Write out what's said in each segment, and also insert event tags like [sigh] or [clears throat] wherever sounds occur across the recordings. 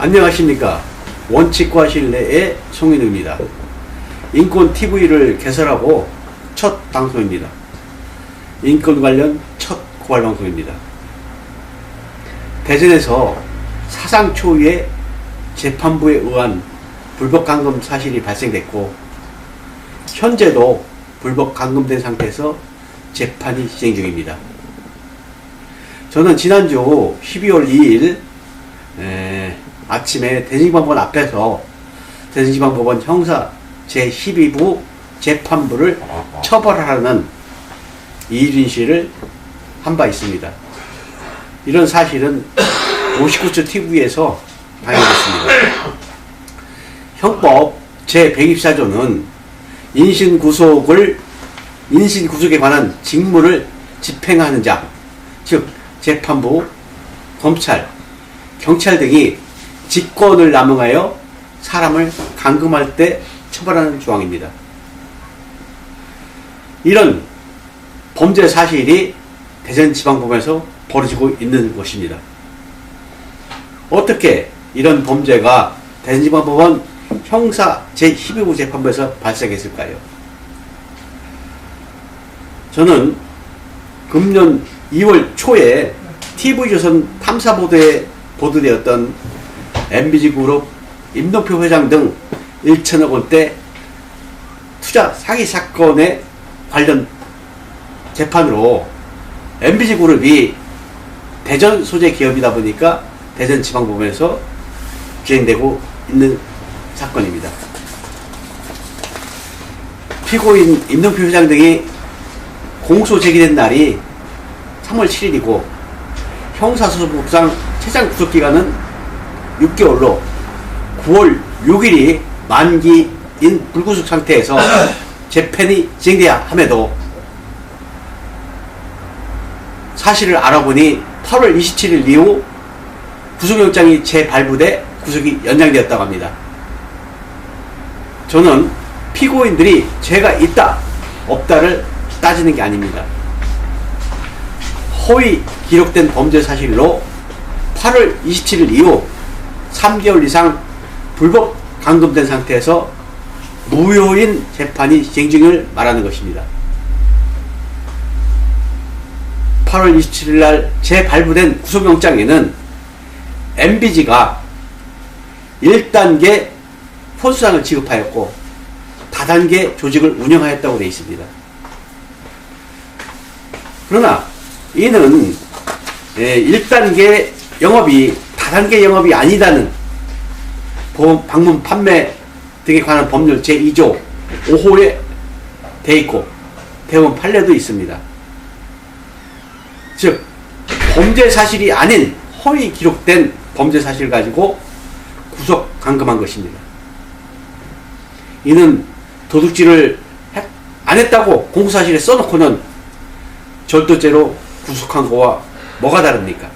안녕하십니까. 원칙과 신뢰의 송인우입니다. 인권 TV를 개설하고 첫 방송입니다. 인권 관련 첫 고발 방송입니다. 대전에서 사상 초유의 재판부에 의한 불법 감금 사실이 발생됐고 현재도 불법 감금된 상태에서 재판이 진행 중입니다. 저는 지난주 12월 2일 에, 아침에 대전지방법원 앞에서 대전지방법원 형사 제12부 재판부를 처벌하라는 이일인 씨를 한 바 있습니다. 이런 사실은 59초 TV에서 방영됐습니다. 형법 제124조는 인신구속을 인신구속에 관한 직무를 집행하는 자, 즉 재판부, 검찰, 경찰 등이 직권을 남용하여 사람을 감금할 때 처벌하는 조항입니다. 이런 범죄 사실이 대전지방법원에서 벌어지고 있는 것입니다. 어떻게 이런 범죄가 대전지방법원 형사 제12부 재판부에서 발생했을까요? 저는 금년 2월 초에 TV조선 탐사보도에 보도되었던 MBG그룹 임동표 회장 등 1천억 원대 투자 사기 사건에 관련 재판으로 MBG그룹이 대전 소재 기업이다 보니까 대전 지방법원에서 진행되고 있는 사건입니다. 피고인 임동표 회장 등이 공소 제기된 날이 3월 7일이고 형사소송법상 최장 구속기간은 6개월로 9월 6일이 만기인 불구속 상태에서 [clears throat] 재판이 진행돼야 함에도 사실을 알아보니 8월 27일 이후 구속영장이 재발부돼 구속이 연장되었다고 합니다. 저는 피고인들이 죄가 있다, 없다를 따지는 게 아닙니다. 허위 기록된 범죄 사실로 8월 27일 이후 3개월 이상 불법 감금된 상태에서 무효인 재판이 진행 중을 말하는 것입니다. 8월 27일 날 재발부된 구속영장에는 MBG가 1단계 혼수상을 지급하였고 다단계 조직을 운영하였다고 되어 있습니다. 그러나 이는 1단계 영업이 다단계 영업이 아니다는 보험, 방문 판매 등에 관한 법률 제2조 5호에 돼 있고 대법원 판례도 있습니다. 즉 범죄 사실이 아닌 허위 기록된 범죄 사실을 가지고 구속 감금한 것입니다. 이는 도둑질을 해- 안 했다고 공소사실에 써놓고는 절도죄로 구속한 거와 뭐가 다릅니까?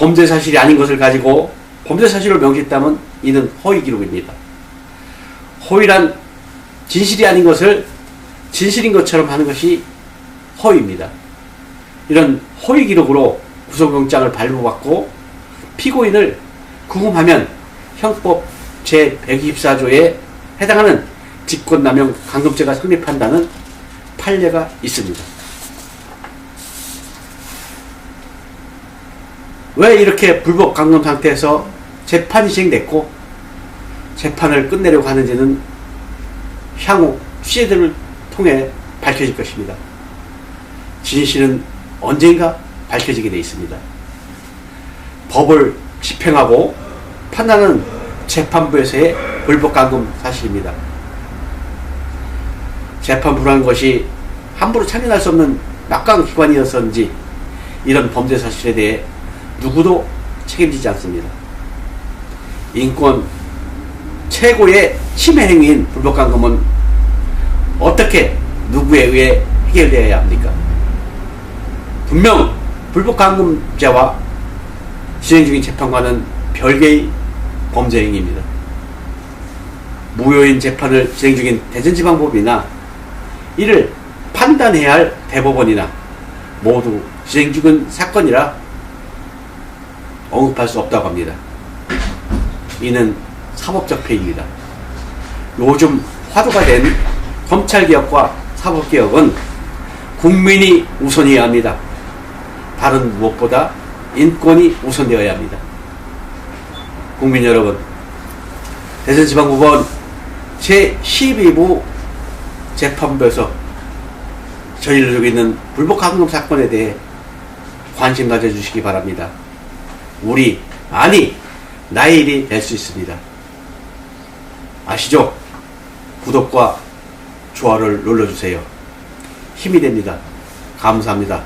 범죄 사실이 아닌 것을 가지고 범죄 사실을 명시했다면 이는 허위 기록입니다. 허위란 진실이 아닌 것을 진실인 것처럼 하는 것이 허위입니다. 이런 허위 기록으로 구속영장을 발부받고 피고인을 구금하면 형법 제124조에 해당하는 직권남용 강금죄가 성립한다는 판례가 있습니다. 왜 이렇게 불법 감금 상태에서 재판이 진행됐고 재판을 끝내려고 하는지는 향후 시대들을 통해 밝혀질 것입니다. 진실은 언젠가 밝혀지게 되어 있습니다. 법을 집행하고 판단하는 재판부에서의 불법 감금 사실입니다. 재판부라는 것이 함부로 참여할 수 없는 막강 기관이었는지 이런 범죄 사실에 대해 누구도 책임지지 않습니다. 인권 최고의 침해 행위인 불법 감금은 어떻게 누구에 의해 해결되어야 합니까? 분명 불법 감금죄와 진행 중인 재판과는 별개의 범죄 행위입니다. 무효인 재판을 진행 중인 대전지방법이나 이를 판단해야 할 대법원이나 모두 진행 중인 사건이라 언급할 수 없다고 합니다. 이는 사법적 폐기입니다. 요즘 화두가 된 검찰개혁과 사법개혁은 국민이 우선이어야 합니다. 다른 무엇보다 인권이 우선되어야 합니다. 국민 여러분, 대전지방법원 제12부 재판부에서 저질러지고 있는 불법 감금 사건에 대해 관심 가져주시기 바랍니다. 우리, 아니, 나의 일이 될 수 있습니다. 아시죠? 구독과 좋아요를 눌러주세요. 힘이 됩니다. 감사합니다.